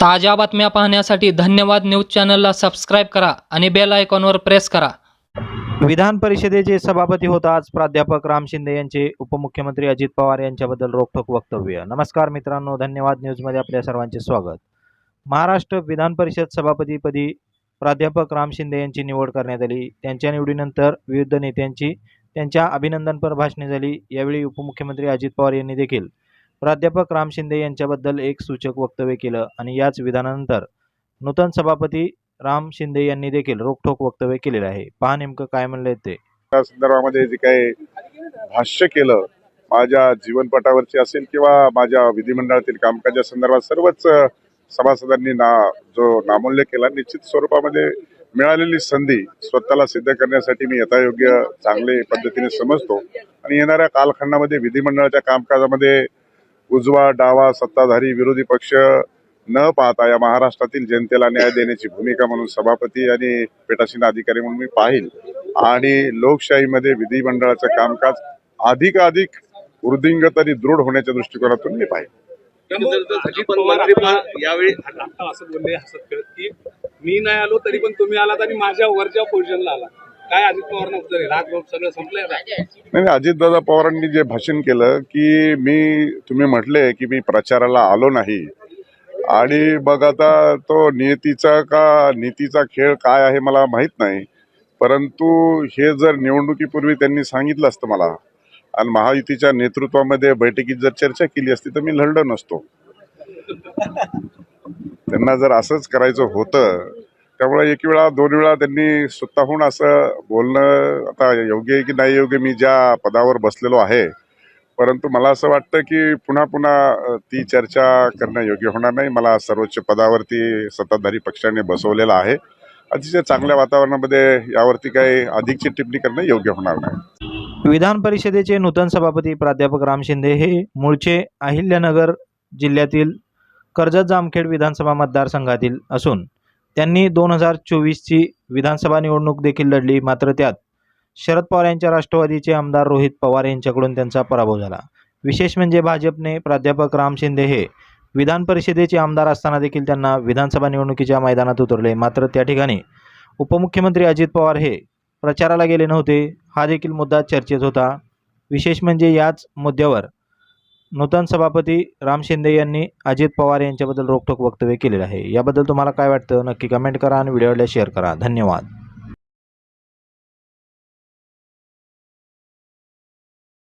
ताज्या बातम्या पाहण्यासाठी धन्यवाद न्यूज चॅनलला सबस्क्राईब करा आणि बेल आयकॉनवर प्रेस करा. विधान परिषदेचे सभापती होताच प्राध्यापक राम शिंदे यांचे उपमुख्यमंत्री अजित पवार यांच्याबद्दल रोखोक वक्तव्य. नमस्कार मित्रांनो धन्यवाद न्यूजमध्ये आपल्या सर्वांचे स्वागत. महाराष्ट्र विधान परिषद सभापतीपदी प्राध्यापक राम शिंदे यांची निवड करण्यात आली. त्यांच्या निवडीनंतर विविध नेत्यांची त्यांच्या अभिनंदनपर भाषणे झाली. यावेळी उपमुख्यमंत्री अजित पवार यांनी देखील प्राध्यापक राम शिंदे यांच्याबद्दल एक सूचक वक्तव्य केलं आणि याच विधानानंतर नूतन सभापती राम शिंदे यांनी देखील रोखठोक वक्तव्य केलेलं आहे. पहा नेमकं काय म्हणलंय ते. त्या संदर्भामध्ये जे काही भाष्य केलं माझ्या जीवनपटावरची असेल किंवा माझ्या विधिमंडळातील कामकाजा संदर्भात सर्वच सभासदांनी ना जो नामूल्य केला निश्चित स्वरूपामध्ये मिळालेली संधी स्वतःला सिद्ध करण्यासाठी मी यथायोग्य चांगले पद्धतीने समजतो. आणि येणाऱ्या कालखंडामध्ये विधिमंडळाच्या कामकाजामध्ये उजवा डावा सत्ताधारी विरोधी पक्ष न पाहता या महाराष्ट्रातील जनतेला न्याय देण्याची भूमिका म्हणून सभापती आणि पीठासीन अधिकारी म्हणून मी पाहिल आणि लोकशाहीमध्ये विधिमंडळाचं कामकाज अधिकाधिक वृद्धिंगत आणि दृढ होण्याच्या दृष्टिकोनातून मी पाहिल यावेळी असं बोलले हसत की मी नाही आलो तरी पण तुम्ही आलात आणि माझ्या वरच्या पोझिशनला आला काय अजित पवारांना उत्तर आहे राजभवन सगळं संपलंय आता. नाही नाही, अजितदादा पवारांनी जे भाषण केलं की मी तुम्ही म्हटले की मी प्रचाराला आलो नाही. आणि मग आता तो नियतीचा का नीतीचा खेळ काय आहे मला माहीत नाही. परंतु हे जर निवडणुकीपूर्वी त्यांनी सांगितलं असतं मला आणि महायुतीच्या नेतृत्वामध्ये बैठकीत जर चर्चा केली असती तर मी लढलो नसतो. त्यांना जर असंच करायचं होतं त्यामुळे एक वेळा दोन वेळा त्यांनी स्वतःहून असं बोलणं आता योग्य आहे की नाही योग्य मी ज्या पदावर बसलेलो आहे. परंतु मला असं वाटतं की पुन्हा पुन्हा ती चर्चा करणं योग्य होणार नाही. मला सर्वोच्च पदावरती सत्ताधारी पक्षाने बसवलेलं आहे. अतिशय चांगल्या वातावरणामध्ये यावरती काही अधिकची टिप्पणी करणं योग्य होणार नाही. विधान परिषदेचे नूतन सभापती प्राध्यापक राम शिंदे हे मूळचे अहिल्यानगर जिल्ह्यातील कर्जत जामखेड विधानसभा मतदारसंघातील असून त्यांनी दोन हजार चोवीसची विधानसभा निवडणूक देखील लढली मात्र त्यात शरद पवार यांच्या राष्ट्रवादीचे आमदार रोहित पवार यांच्याकडून त्यांचा पराभव झाला. विशेष म्हणजे भाजपने प्राध्यापक राम शिंदे हे विधान परिषदेचे आमदार असताना देखील त्यांना विधानसभा निवडणुकीच्या मैदानात उतरले. मात्र त्या ठिकाणी उपमुख्यमंत्री अजित पवार हे प्रचाराला गेले नव्हते. हा देखील मुद्दा चर्चेत होता. विशेष म्हणजे याच मुद्द्यावर नूतन सभापती राम शिंदे यांनी अजित पवार यांच्याबद्दल रोखठोक वक्तव्य केलेलं आहे. याबद्दल तुम्हाला काय वाटतं? नक्की कमेंट करा आणि व्हिडिओला शेअर करा. धन्यवाद.